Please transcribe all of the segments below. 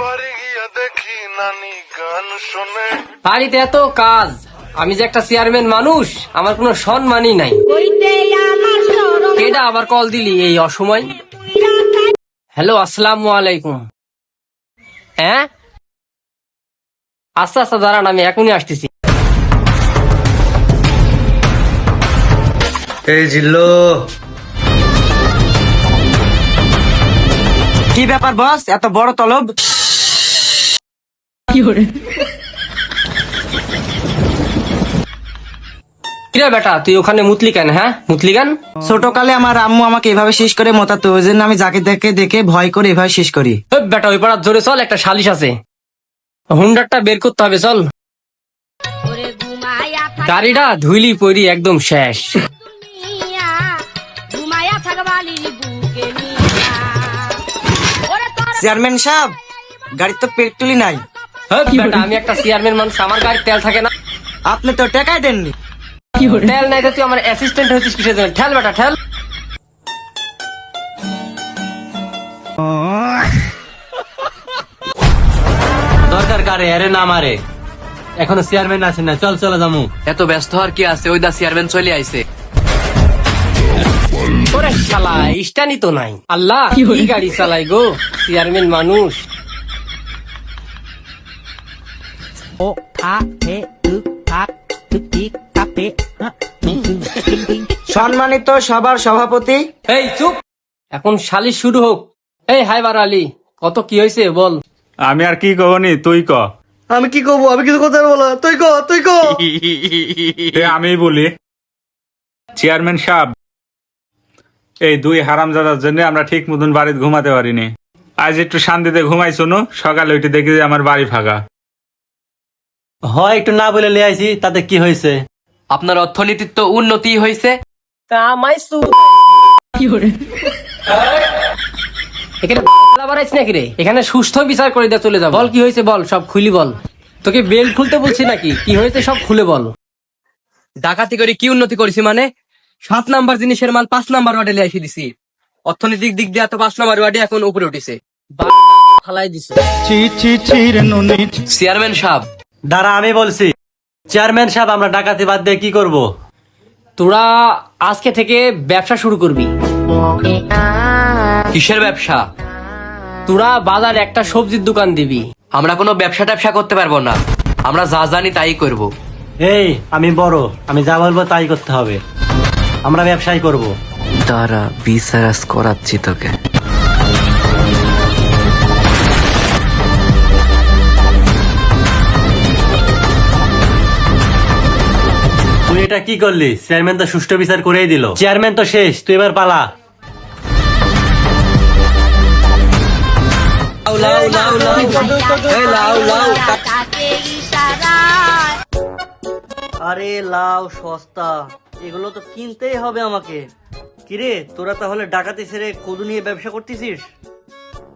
বাড়ি গিয়া দেখি নানি গান শোনে। বাড়িতে এত কাজ আমি যে একটা চেয়ারম্যান মানুষ আমার কোনো সম্মানই নাই। কেডা আবার কল দিলি এই অসময়? হ্যালো আসসালামু আলাইকুম। হ্যাঁ? আচ্ছা আচ্ছা দাঁড়ান আমি এখনই আসতেছি। এই জিল্লো। কি ব্যাপার বস? এত বড় তলব? কিরে বেটা তুই ওখানে মুতলি কেন হ্যাঁ? মুতলি কেন? ছোটকালে আমার আম্মু আমাকে এভাবে শেষ করে মতাতো ওই জন্য আমি যাকে দেখে দেখে ভয় করে এভাবে শেষ করি। ওই বেটা ওই পাড়ার ধরে চল একটা সালিশ আছে। হুন্ডারটা বের করতে হবে চল। গাড়িটা ধুইলি পড়ি একদম শেষ। চেয়ারম্যান সাহেব গাড়ির তো পেট্রোলই নাই। বেটা আমি একটা চেয়ারম্যান মানুষ আমার গাড়ির তেল থাকে না। আপনি তো টাকাই দেননি। তেল নাই তো তুই আমার অ্যাসিস্ট্যান্ট হয়েছিস কিসের জন্য? ঠেল বেটা ঠেল। দরকার কারে আরে না মারে। এখনও চেয়ারম্যান আছে না চল চলে যামু। এত ব্যস্ত হওয়ার কি আছে? ওই দা চেয়ারম্যান চলে আইছে। ওরে শালা ইস্টানি তো নাই। আল্লাহ কি গাড়ি চালাই গো? চেয়ারম্যান মানুষ। সম্মানিত সবার সভাপতি। এই চুপ। এখন সালিশ শুরু হোক। এই হাই বার আলী কত কি হয়েছে বল। আমি আর কি কহনি তুই ক। আমি কি করব? আমি কিছু কথা বলা তুই ক তুই ক। এ আমি বলি চেয়ারম্যান সাহেব এই দুই হারামজাদার জন্য আমরা ঠিক মতন বাড়িতে ঘুমাতে পারিনি। আজ একটু শান্তিতে ঘুমাই শোনো। সকালে উঠে দেখি যে আমার বাড়ি ফাঁকা। হয় একটু না বলে লিয়ে আইছি তাতে কি হয়েছে? আপনার অর্থনীতির তো উন্নতি হয়েছে। তা আমায় সু এখানে বাড়াইছি নাকি রে? এখানে সুস্থ বিচার করে দিয়ে চলে যা বল কি হয়েছে বল সব খুলি বল। তোকে বেল খুলতে বলছি নাকি? কি হয়েছে সব খুলে বল। ডাকাতি করে কি উন্নতি করেছি মানে? সাত নাম্বার জিনিসের মাল পাঁচ নাম্বার ওয়ার্ডে লিয়ে এসে দিছি। অর্থনৈতিক দিক দিয়ে তো পাঁচ নাম্বার ওয়ার্ডে এখন উপরে উঠেছে। ফালাই দিছে। চেয়ারম্যান সাহেব দাঁড়া আমি বলছি। চেয়ারম্যান সাহেব আমরা ডাকাতি বাদ দিয়ে কি করব? তোরা আজকে থেকে ব্যবসা শুরু করবি। কিসের ব্যবসা? তোরা বাজার একটা সবজির দোকান দিবি। আমরা কোনো ব্যবসা ট্যাবসা করতে পারব না। আমরা যা জানি তাই করব। এই আমি বড়। আমি যা বলব তাই করতে হবে। আমরা ব্যবসায় করব। তারা বিচারাস করাচ্ছি তোকে। এটা কি করলি? চেয়ারম্যান তো সুষ্ঠু বিচার করেই দিল। চেয়ারম্যান তো শেষ, তুই এবার পালা। আরে লাউ সস্তা, এগুলো তো কিনতেই হবে আমাকে। কিরে, তোরা তাহলে ডাকাতি ছেড়ে কদু নিয়ে ব্যবসা করতেছিস?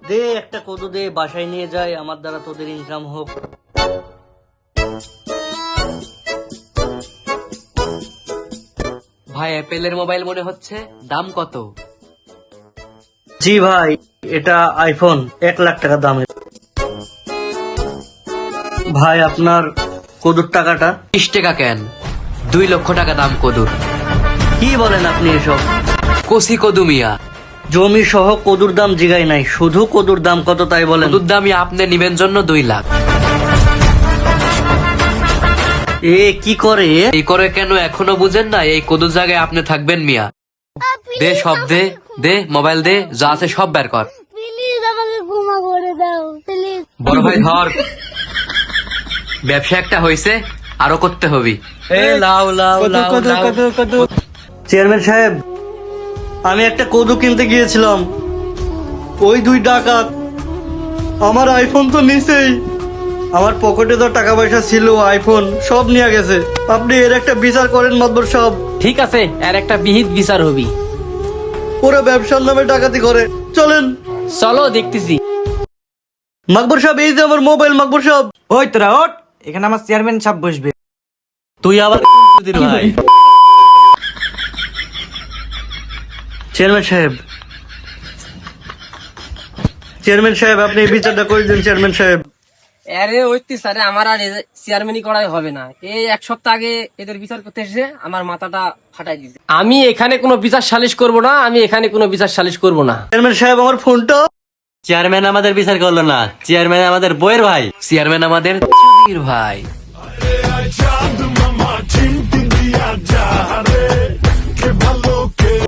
দে একটা কদু দে, বাসায় নিয়ে যায় আমার দ্বারা তোদের ইনকাম হোক। ভাই অ্যাপেলের মোবাইল মনে হচ্ছে দাম কত? জি ভাই এটা আইফোন এক লাখ টাকা দামের। ভাই আপনার কদুর টাকাটা? বিশ টাকা কেন? দুই লক্ষ টাকা দাম কদুর। কি বলেন আপনি এসব? কসি কদু মিয়া। জমি সহ কদুর দাম জিগাই নাই শুধু কদুর দাম কত তাই বলেন? কদুর দামই আপনি নিবেন জন্য দুই লাখ। এ কি করে? এই করে কেন? এখনও বুঝেন না? এই কদুর জায়গায় আপনি থাকবেন মিয়া। দে সব দে দে মোবাইল দে যা আছে সব বের কর। প্লিজ আমাকে ক্ষমা করে দাও প্লিজ বড় ভাই ধর। ব্যবসা একটা হয়েছে আরও করতে হবি। এ লাও লাও লাও লাও চেয়ারম্যান সাহেব আমি একটা কদু কিনতে গিয়েছিলাম। ওই দুই ডাকাত। আমার আইফোন তো নিছেই। আমার পকেটে তো টাকা পয়সা ছিল আইফোন সব নিয়ে গেছে। আপনি এর একটা বিচার করেন মাতবর সব ঠিক আছে আর একটা বিহিত বিচার হবি। ওরা ব্যবসার নামে ডাকাতি করে। চলেন। চলো দেখতেছি। মাকবর সাহেব এই যে আমার মোবাইল মাকবর সাহেব। ওই তোরা ওট এখানে আমার চেয়ারম্যান সাহেব বসবে। তুই আবার ভাই? চেয়ারম্যান সাহেব। চেয়ারম্যান সাহেব আপনি বিচারটা করে দিন চেয়ারম্যান সাহেব। আরে ওইতি স্যারে আমার আর চেয়ারম্যানই করাই হবে না। এই এক সপ্তাহ আগে এদের বিচার করতে এসে আমার মাথাটা ফাটাই দিয়েছে। আমি এখানে কোনো বিচার সালিশ করব না আমি এখানে কোনো বিচার সালিশ করব না। চেয়ারম্যান সাহেব আমার ফোনটা চেয়ারম্যান আমাদের বিচার করল না। চেয়ারম্যান আমাদের বইয়ের ভাই। চেয়ারম্যান আমাদের চুদির ভাই। চাঁদ মামা চিমটি দিয়া যা রে কে ভালো